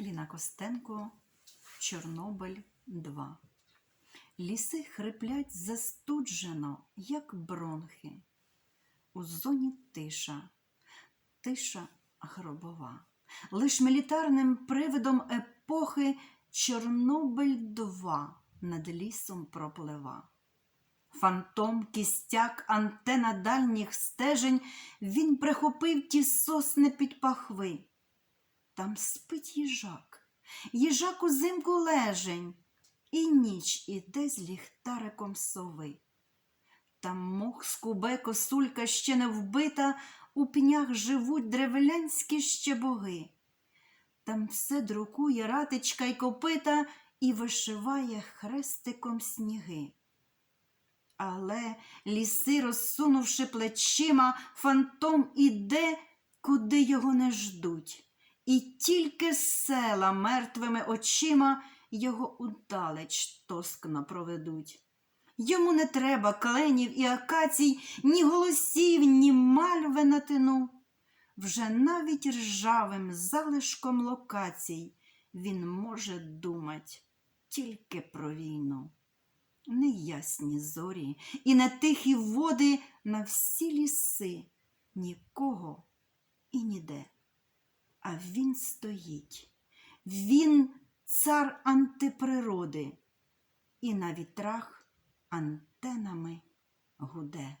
Ліна Костенко, Чорнобиль 2. Ліси хриплять застуджено, як бронхи. У зоні тиша, тиша гробова. Лиш мілітарним привидом епохи Чорнобиль 2 над лісом проплива. Фантом, кістяк, антена дальніх стежень, він прихопив ті сосни під пахви. Там спить їжак, їжак узимку лежень, і ніч іде з ліхтариком сови. Там мох скубе, косулька ще не вбита, у пнях живуть древлянські ще боги. Там все друкує ратичка й копита і вишиває хрестиком сніги. Але ліси, розсунувши плечима, фантом іде, куди його не ждуть, і тільки села мертвими очима його удалеч тоскно проведуть. Йому не треба кленів і акацій, ні голосів, ні мальви на тину. Вже навіть ржавим залишком локацій він може думать тільки про війну. Неясні зорі і не тихі води на всі ліси, нікого і ніде. А він стоїть, він цар антиприроди, і на вітрах антенами гуде.